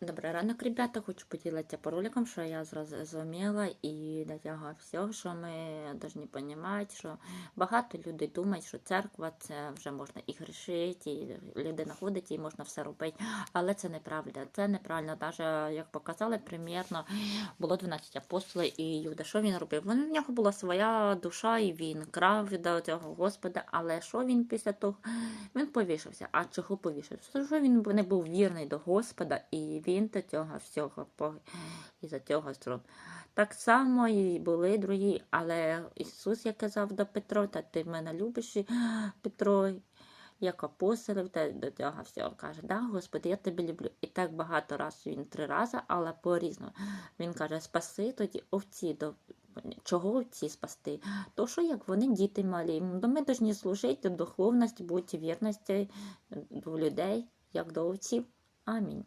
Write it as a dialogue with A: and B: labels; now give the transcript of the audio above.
A: Добрий ранок, ребята. Хочу поділитися по роликам, що я зрозуміла і до цього всього, що ми повинні розуміти, що багато людей думають, що церква це вже можна і грішити, і людина ходить, і можна все робити. Але це неправда. Це неправильно. Навіть як показали, примірно було 12 апостолів і Юда. Що він робив? Він, в нього була своя душа, і він крав до цього Господа. Але що він після того? Він повішався. А чого повішався? Що він не був вірний до Господа, і він до цього всього по- із-за цього струн. Так само і були другі, але Ісус, як казав до Петро, та ти мене любиш, Петро, як апостолів, та до цього всього каже, да, Господи, я тебе люблю. І так багато разів він три рази, але по-різному. Він каже, спаси тоді овці до. Чого овці спасти? То що як вони діти малі, ми повинні служити духовності, бути вірності до людей, як до овців. Амінь.